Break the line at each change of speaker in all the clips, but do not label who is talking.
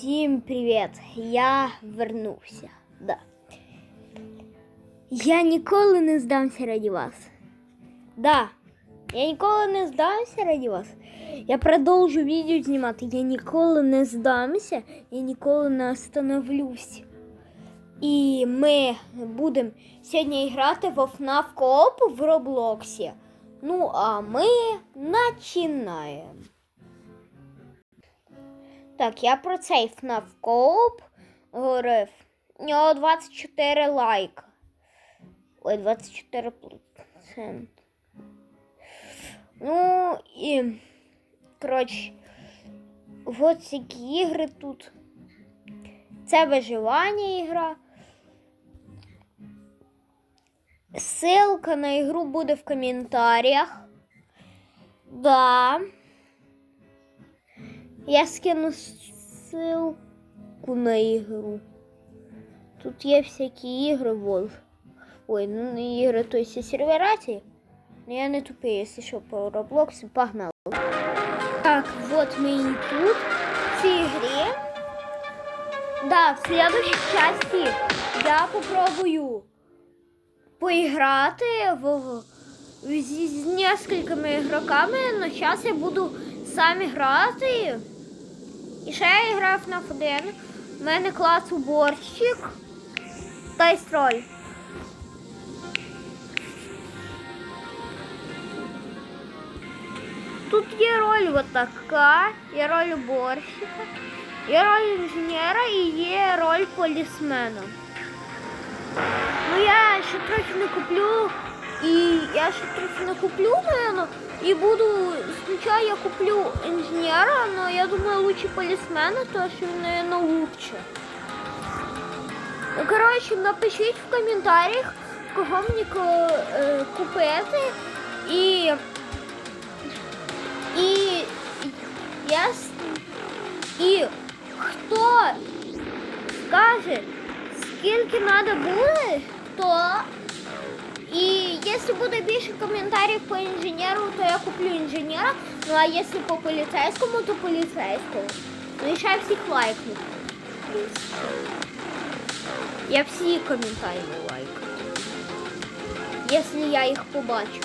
Всім привіт! Я вернувся. Да. Я ніколи не здамся раді вас. Да. Я ніколи не здамся раді вас. Я продовжу відео знімати. Я ніколи не здамся, я ніколи не остановлюсь. І ми будемо сьогодні грати в FNAF Coop в Роблоксі. Ну, а ми починаємо. Так, я про цей Coop говорив. У нього 24 лайка. Ой, 24 процент. Ну і, коротше, от такі ігри тут. Це виживання ігра. Ссылка на ігру буде в коментарях. Да. Я скину ссылку на ігру. Тут є всякі ігри, вот. Ой, ну не ігри, то есть сервераті. Но я не тупий, якщо що, по Roblox, погнали. Так, вот мы и тут, в цій грі. Да, в следующей части я попробую поиграть в, в, з, з несколькими игроками, но сейчас я буду сам грати. І ще я граю в FNAF 1. У мене клас уборщик та й строй. Тут є роль вот така, є роль уборщика, є роль інженера і є роль полісмена. Ну я ще трохи не куплю, і я ще трохи не куплю, наверное, і буду, спочатку я куплю інженера, но я думаю, лучше полісмена, тому що він, наверное, лучше. Коротше, напишіть в коментарях, кого мені е, купити, і і я і хто скаже, скільки треба буде, то і якщо буде більше коментарів по інженеру, то я куплю інженера. Ну а якщо по поліцейському, то поліцейського. Ну і ще всіх лайкну. Я всі коментарі лайкаю. Якщо я їх побачу.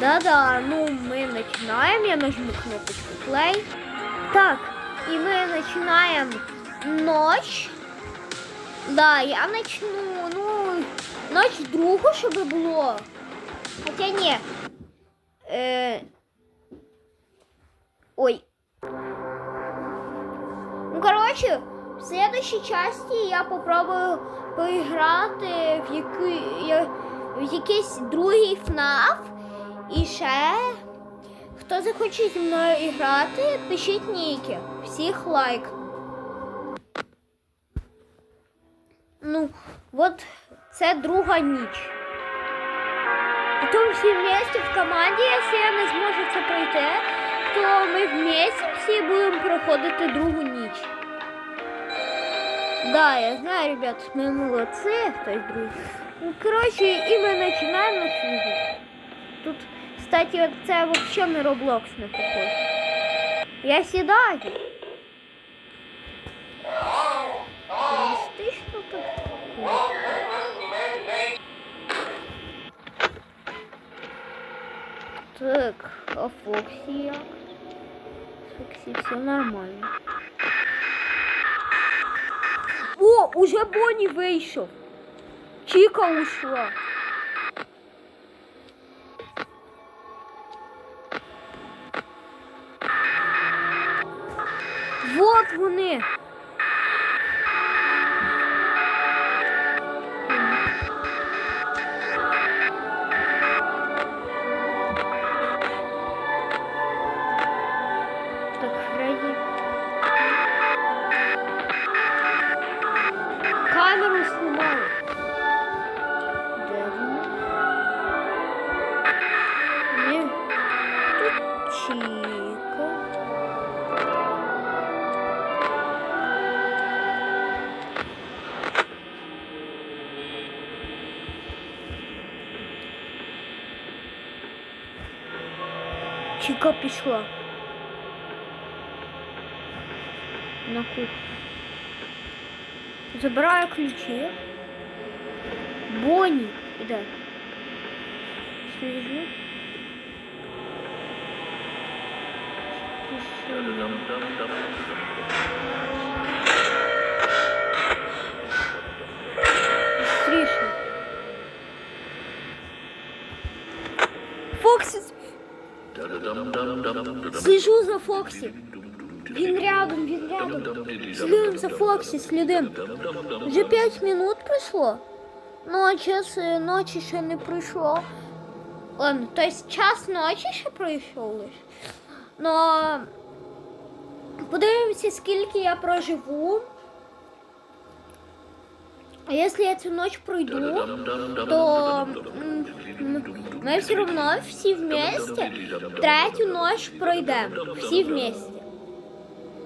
Да-да, ну мы начинаем. Я нажму кнопочку play. Так, и мы начинаем ночь. Да, я начну, ну, ночь другу, чтобы было. Хотя не. Э... Ой. Ну, короче, в следующей части я попробую поиграти в, який, я- в якийсь другий FNAF. І ще, хто захоче зі мною грати, пишіть ніки. Всіх лайк. Ну, от це друга ніч. Потім всі вместе в команді, якщо я не зможу це пройти, то ми вместе всі будемо проходити другу ніч. Да, я знаю, ребят, ми молодці, хтось другий. Ну, коротше, і ми починаємо нашу. Тут, кстати, це вообще на Roblox не похож. Я сідаю. Так, а Фоксі як? З Фоксі все нормально. О, уже Бонні вийшов. Чіка ушла. Вот вони. Камеру знімали. Де вони? Ні. Тут Чіка. Чіка пішла. на кухню. Забираю ключі. Бонні. Іде. Сліжу. Быстріше. Фоксі. Слежу за Фоксі. Він рядом, він рядом. Слідом за Фоксі, слідим. Вже 5 минут пройшло. Ну, а час е, ночі ще не пройшло. Ладно, то есть час ночі ще пройшов лише. Но подивимося, скільки я проживу. А якщо я цю ніч пройду, то м, м, ми все одно всі вместе третю ніч пройдемо. Всі вместе.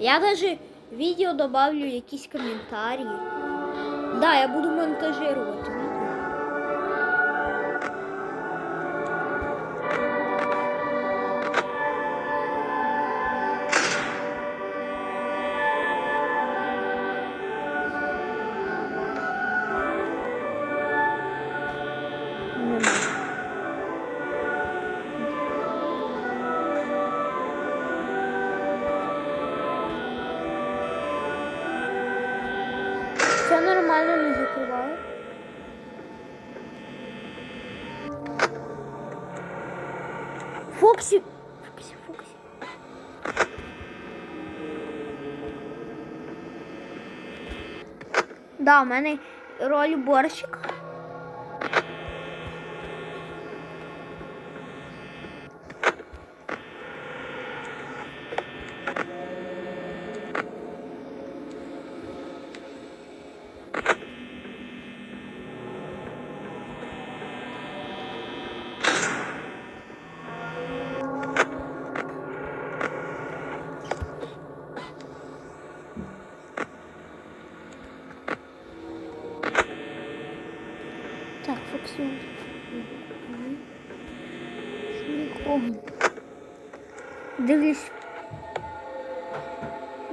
Я даже видео добавлю якісь коментарі. Да, я буду монтажувати нормально не закриваю. Фоксі. Фоксі, Фоксі. Да, у мене роль борщика. Так, Фоксі. Нікого. Дивлюсь.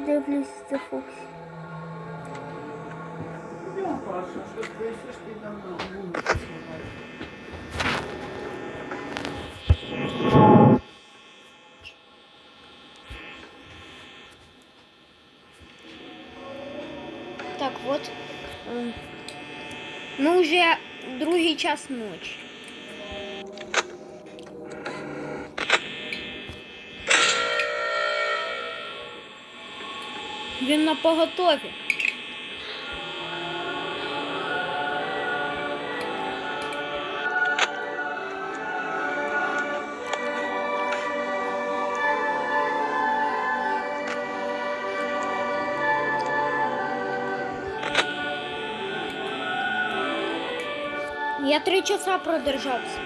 Дивлюсь за Фоксі.
Ну, Паша, що ти боїшся, що ти там на вулиці сховаєш?
Так, вот. м, Ну, вже другий час ночі. Він на поготові. Я три часа продержався.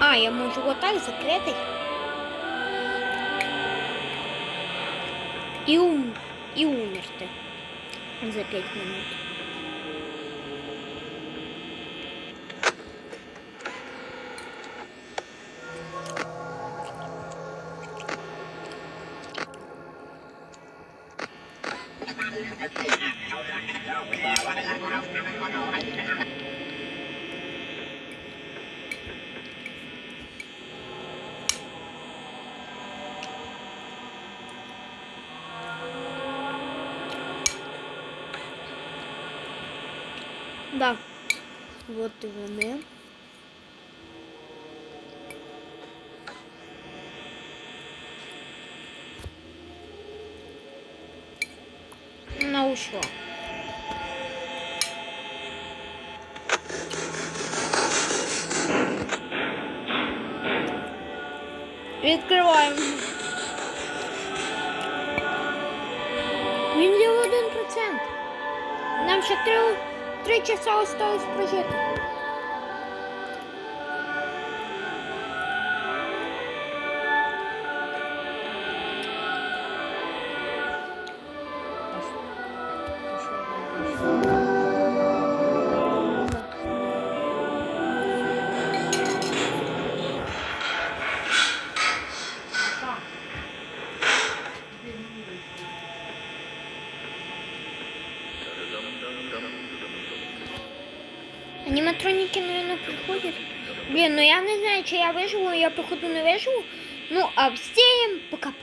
А, я можу отак закрити. І, ум... і умерти за 5 минут. Вот і вони. Вона ушла. Відкриваємо. Він є один процент. Нам ще три, три часа осталось прожити. Наверное. Блин, ну я не знаю, что я выживу, я походу не выживу. Ну, а всем пока-пока.